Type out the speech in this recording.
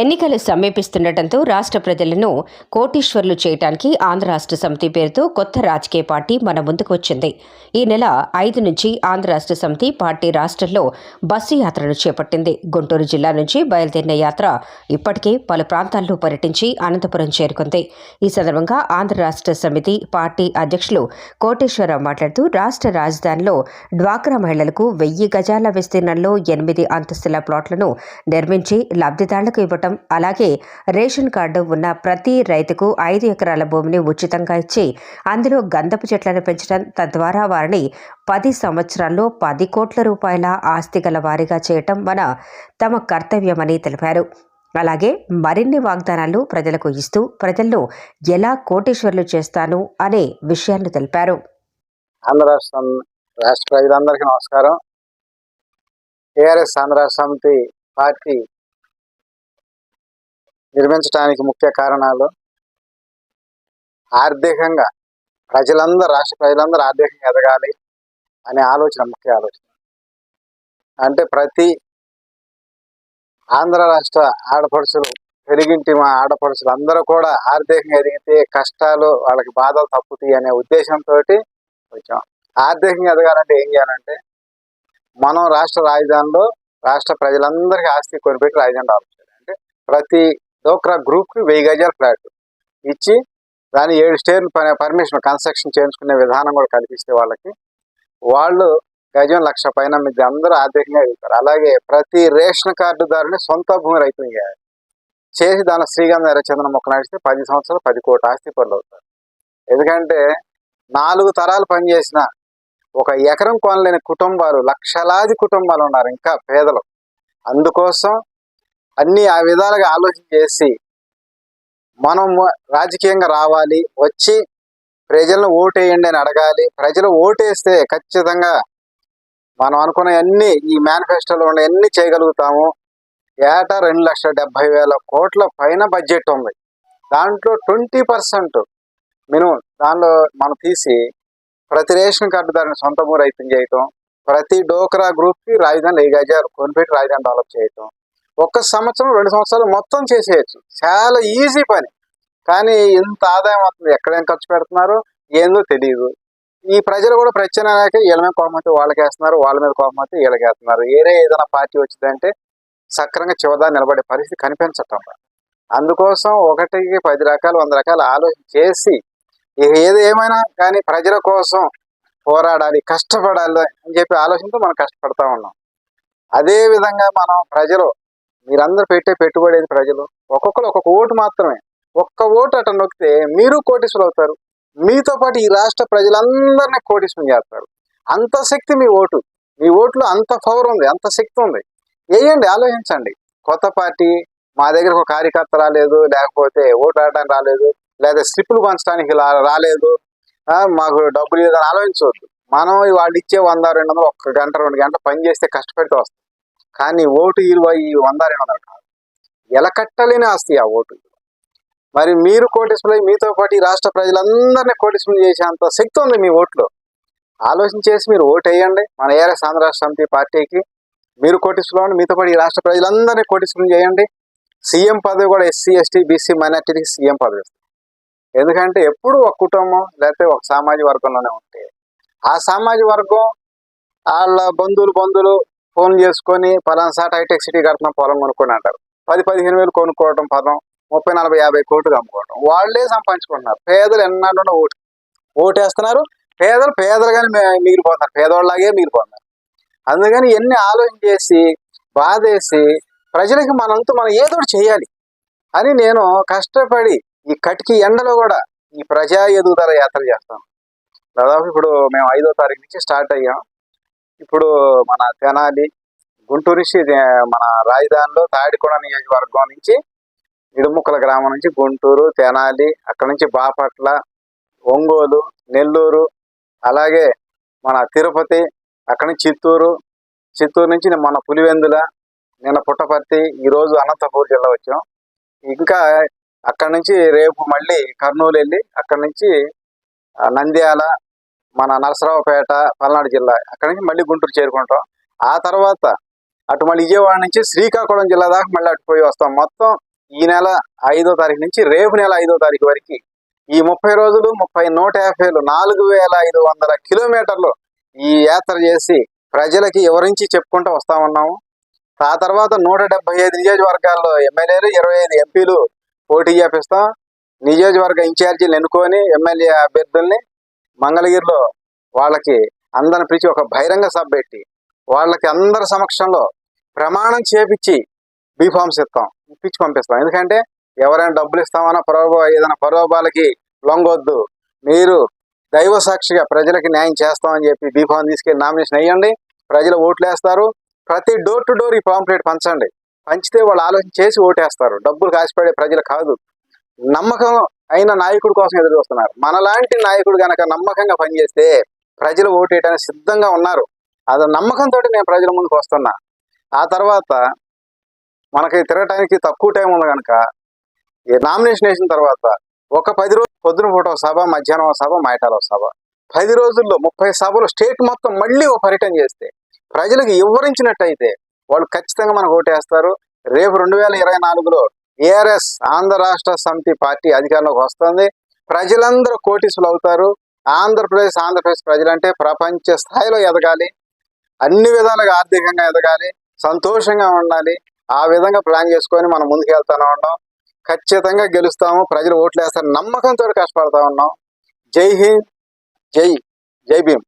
ఎన్నికలు సమీపిస్తుండటంతో రాష్ట్ర ప్రజలను కోటీశ్వర్లు చేయడానికి ఆంధ్ర రాష్ట్ర సమితి పేరుతో కొత్త రాజకీయ పార్టీ మన ముందుకు వచ్చింది. ఈ నెల ఐదు నుంచి ఆంధ్ర రాష్ట్ర సమితి పార్టీ రాష్ట్రంలో బస్సు యాత్రను చేపట్టింది. గుంటూరు జిల్లా నుంచి బయలుదేరిన యాత్ర ఇప్పటికే పలు ప్రాంతాల్లో పర్యటించి అనంతపురం చేరుకుంది. ఈ సందర్భంగా ఆంధ్ర రాష్ట్ర సమితి పార్టీ అధ్యక్షులు కోటేశ్వరరావు మాట్లాడుతూ రాష్ట్ర రాజధానిలో డ్వాక్రా మహిళలకు వెయ్యి గజాల విస్తీర్ణంలో ఎనిమిది అంతస్తుల ప్లాట్లను నిర్మించి లబ్ధిదారులకు ఇవ్వటం అలాగే రేషన్ కార్డు ఉన్న ప్రతి రైతుకు ఐదు ఎకరాల భూమిని ఉచితంగా ఇచ్చి అందులో గంధపు చెట్లను పెంచడం తద్వారా వారిని పది సంవత్సరాల్లో పది కోట్ల రూపాయల ఆస్తి గల వారిగా చేయటం మన తమ కర్తవ్యమని తెలిపారు. అలాగే మరిన్ని వాగ్దానాలు ప్రజలకు ఇస్తూ ప్రజలను ఎలా కోటేశ్వర్లు చేస్తాను అనే విషయాన్ని తెలిపారు. ఆంధ్ర రాష్ట్రం రాష్ట్ర ప్రజలందరికీ నమస్కారం. టీఆర్ఎస్ ఆంధ్ర సమితి పార్టీ నిర్మించడానికి ముఖ్య కారణాలు ఆర్థికంగా ప్రజలందరూ రాష్ట్ర ప్రజలందరూ ఆర్థికంగా ఎదగాలి అనే ఆలోచన ముఖ్య ఆలోచన. అంటే ప్రతి ఆంధ్ర రాష్ట్ర ఆడపడుచులు పెరిగింటి మా ఆడపడుచులు అందరూ కూడా ఆర్థికంగా ఎదిగితే కష్టాలు వాళ్ళకి బాధలు తప్పుతాయి అనే ఉద్దేశంతో వచ్చాం. ఆర్థికంగా ఎదగాలంటే ఏం చేయాలంటే మనం రాష్ట్ర రాజధానిలో రాష్ట్ర ప్రజలందరికీ ఆస్తి కొనిపెట్టి రాజధాని డెవలప్ అంటే ప్రతి డోక్రా గ్రూప్కి వెయ్యి గజాల ఫ్లాట్ ఇచ్చి దాని ఏడు స్టేర్లు పర్మిషన్ కన్స్ట్రక్షన్ చేయించుకునే విధానం కూడా కల్పిస్తే వాళ్ళకి. వాళ్ళు గజం లక్ష పైన మీద అందరూ ఆర్థికంగా వెళ్తారు అలాగే ప్రతి రేషన్ కార్డుదారుని సొంత భూమి రైతులు చేయాలి చేసి దాని శ్రీగంధ ఎర్రచందన మొక్క నడిస్తే పది సంవత్సరాలు పది కోట్ల ఆస్తి పనులు అవుతారు ఎందుకంటే నాలుగు తరాలు పనిచేసిన ఒక ఎకరం కొనలేని కుటుంబాలు లక్షలాది కుటుంబాలు ఉన్నారు ఇంకా పేదలు. అందుకోసం అన్ని ఆ విధాలుగా ఆలోచన చేసి మనం రాజకీయంగా రావాలి వచ్చి ప్రజలను ఓటేయండి అని అడగాలి. ప్రజలు ఓటేస్తే ఖచ్చితంగా మనం అనుకున్న అన్ని ఈ మేనిఫెస్టోలో ఉన్న అన్ని చేయగలుగుతాము. ఏటా రెండు లక్షల డెబ్బై వేల కోట్ల పైన బడ్జెట్ ఉంది. దాంట్లో ట్వంటీ పర్సెంట్ మినిమం దానిలో మనం తీసి ప్రతి రేషన్ కార్డుదారుని సొంత భూ రైతులు చేయటం? ప్రతి డోక్రా గ్రూప్కి రాజధాని గజాలు కొనిపెట్టి రాజధాని డెవలప్ చేయటం. ఒక్క సంవత్సరం రెండు సంవత్సరాలు మొత్తం చేసేయచ్చు. చాలా ఈజీ పని. కానీ ఎంత ఆదాయం అవుతుంది ఎక్కడేం ఖర్చు పెడుతున్నారు? ఏందో తెలియదు ఈ ప్రజలు కూడా ప్రత్యేక వీళ్ళ మీద కోపమైతే వాళ్ళకి వేస్తున్నారు వాళ్ళ మీద కోపమైతే వీళ్ళకి వేస్తున్నారు ఏరే ఏదైనా పార్టీ వచ్చిందంటే సక్రంగా చివదా నిలబడే పరిస్థితి కనిపించటం అందుకోసం ఒకటికి పది రకాలు వంద రకాలు ఆలోచన చేసి ఏది ఏమైనా కానీ ప్రజల కోసం పోరాడాలి కష్టపడాలి అని చెప్పి ఆలోచనతో మనం కష్టపడతా ఉన్నాం. అదే విధంగా మనం ప్రజలు మీరందరూ పెట్టే పెట్టుబడి ప్రజలు? ఒక్కొక్కరు ఒక్కొక్క ఓటు మాత్రమే. ఒక్క ఓటు అట నొక్కితే మీరు కోటీసులు అవుతారు. మీతో పాటు ఈ రాష్ట్ర ప్రజలందరినీ కోటీసులు చేస్తారు. అంత శక్తి మీ ఓటు. మీ ఓట్లో అంత పవర్ ఉంది అంత శక్తి ఉంది. వేయండి ఆలోచించండి. కొత్త పార్టీ మా దగ్గర ఒక కార్యకర్త రాలేదు లేకపోతే ఓటు ఆడడానికి రాలేదు లేదా స్లిప్పులు పంచడానికి రాలేదు. మాకు డబ్బులు లేదని ఆలోచించవద్దు. మనం వాళ్ళు ఇచ్చే వంద రెండు వందలు ఒక్క గంట రెండు గంటలు పని చేస్తే కష్టపడితే వస్తాం. కానీ ఓటు విలువ ఈ వంద రెండు వందల ఎలకట్టలేని ఆస్తి ఆ ఓటు మరి మీరు కోటీసులు మీతో పాటు రాష్ట్ర ప్రజలందరినీ కోటీసులు చేసేంత శక్తి ఉంది మీ ఓట్లో. ఆలోచన చేసి మీరు ఓటు వేయండి మన ఏఆర్ఎస్ ఆంధ్ర రాష్ట్ర సమితి పార్టీకి మీరు కోటీసులు మీతో పాటు ఈ రాష్ట్ర ప్రజలందరినీ కోటీసులు చేయండి. సీఎం పదవి కూడా ఎస్సీ ఎస్టీ బీసీ మైనార్టీకి సీఎం పదవి ఎందుకంటే ఎప్పుడు ఒక కుటుంబం లేకపోతే ఒక సామాజిక వర్గంలోనే ఉంటే ఆ సామాజిక వర్గం వాళ్ళ బంధువులు బంధువులు ఫోన్ చేసుకొని పలానా సాట్ హైటెక్ సిటీ కడుతున్నాం పొలం కొనుక్కొని అంటారు. పది పదిహేను వేలు కొనుక్కోవడం పదం ముప్పై నలభై యాభై కోట్లు అమ్ముకోవడం వాళ్ళే సంపాదించుకుంటున్నారు. పేదలు ఎన్నాళ్ళు ఓటు ఓటేస్తున్నారు. పేదలు పేదలుగానే మిగిలిపోతున్నారు. పేదవాళ్ళలాగే మిగిలిపోతున్నారు. అందుకని ఎన్ని ఆలోచన చేసి బాధేసి ప్రజలకి మనంతా మనం ఏదో చేయాలి అని నేను కష్టపడి ఈ కటికి ఎండలో కూడా ఈ ప్రజా ఎదుగుదల యాత్ర చేస్తాను. దాదాపు ఇప్పుడు మేము ఐదో తారీఖు నుంచి స్టార్ట్ అయ్యాం. ఇప్పుడు మన తెనాలి గుంటూరు మన రాజధానిలో తాడికొండ నియోజకవర్గం నుంచి ఇడుముక్కల గ్రామం నుంచి గుంటూరు తెనాలి అక్కడ నుంచి బాపట్ల ఒంగోలు నెల్లూరు అలాగే మన తిరుపతి అక్కడ నుంచి చిత్తూరు చిత్తూరు నుంచి మన పులివెందుల నిన్న పుట్టపర్తి ఈరోజు అనంతపూర్ జిల్లా వచ్చాం. ఇంకా అక్కడ నుంచి రేపు మళ్ళీ కర్నూలు వెళ్ళి అక్కడ నుంచి నంద్యాల మన నరసరావుపేట పల్నాడు జిల్లా అక్కడి నుంచి మళ్ళీ గుంటూరు చేరుకుంటాం. ఆ తర్వాత అటు మళ్ళీ విజయవాడ నుంచి శ్రీకాకుళం జిల్లా దాకా మళ్ళీ అటు పోయి వస్తాం. మొత్తం ఈ నెల ఐదో తారీఖు నుంచి రేపు నెల ఐదో తారీఖు వరకు ఈ ముప్పై రోజులు ముప్పై నూట యాభైలు నాలుగు వేల ఐదు వందల కిలోమీటర్లు ఈ యాత్ర చేసి ప్రజలకి వివరించి చెప్పుకుంటూ వస్తా ఉన్నాము. ఆ తర్వాత నూట డెబ్బై ఐదు నియోజకవర్గాల్లో ఎమ్మెల్యేలు ఇరవై ఐదు ఎంపీలు పోటీ చేపిస్తాం. నియోజకవర్గ ఇన్ఛార్జీలు ఎన్నుకొని ఎమ్మెల్యే అభ్యర్థుల్ని మంగళగిరిలో వాళ్ళకి అందరిని పిలిచి ఒక బహిరంగ సభ పెట్టి వాళ్ళకి అందరి సమక్షంలో ప్రమాణం చేపించి బీఫామ్స్ ఇస్తాం ఇప్పించి పంపిస్తాం. ఎందుకంటే ఎవరైనా డబ్బులు ఇస్తామన్నా పరోభ ఏదైనా పరోభాలకి లొంగొద్దు. మీరు దైవ సాక్షిగా ప్రజలకి న్యాయం చేస్తామని చెప్పి బీఫామ్ తీసుకెళ్ళి నామినేషన్ వేయండి. ప్రజలు ఓట్లు వేస్తారు ప్రతి డోర్ టు డోర్ ఈ పాంప్లెట్ పంచండి. పంచితే వాళ్ళు ఆలోచన చేసి ఓటేస్తారు. డబ్బులు కాసిపడే ప్రజలు కాదు. నమ్మకం అయిన నాయకుడు కోసం ఎదురు చూస్తున్నారు. మనలాంటి నాయకుడు గనక నమ్మకంగా పనిచేస్తే ప్రజలు ఓటేయడానికి సిద్ధంగా ఉన్నారు. అది నమ్మకంతో నేను ప్రజల ముందుకు వస్తున్నా. ఆ తర్వాత మనకి తిరగటానికి తక్కువ టైం ఉంది కనుక ఈ నామినేషన్ వేసిన తర్వాత ఒక పది రోజులు పొద్దున పూట సభ మధ్యాహ్నం సభ మాయటాల సభ. పది రోజుల్లో ముప్పై సభలు స్టేట్ మొత్తం మళ్ళీ ఒక పర్యటన చేస్తే ప్రజలకు వివరించినట్టయితే వాళ్ళు ఖచ్చితంగా మనకు ఓటేస్తారు. రేపు రెండు వేల ఇరవై నాలుగులో ఏఆర్ఎస్ ఆంధ్ర రాష్ట్ర సమితి పార్టీ అధికారంలోకి వస్తుంది. ప్రజలందరూ కోటీసులు అవుతారు. ఆంధ్రప్రదేశ్ ఆంధ్రప్రదేశ్ ప్రజలంటే ప్రపంచ స్థాయిలో ఎదగాలి. అన్ని విధాలుగా ఆర్థికంగా ఎదగాలి. సంతోషంగా ఉండాలి. ఆ విధంగా ప్లాన్ చేసుకొని మనం ముందుకు వెళ్తానే ఉన్నాం. ఖచ్చితంగా గెలుస్తాము. ప్రజలు ఓట్లు వేస్తారు నమ్మకంతో కష్టపడతా ఉన్నాం. జై హింద్. జై. జై భీమ్.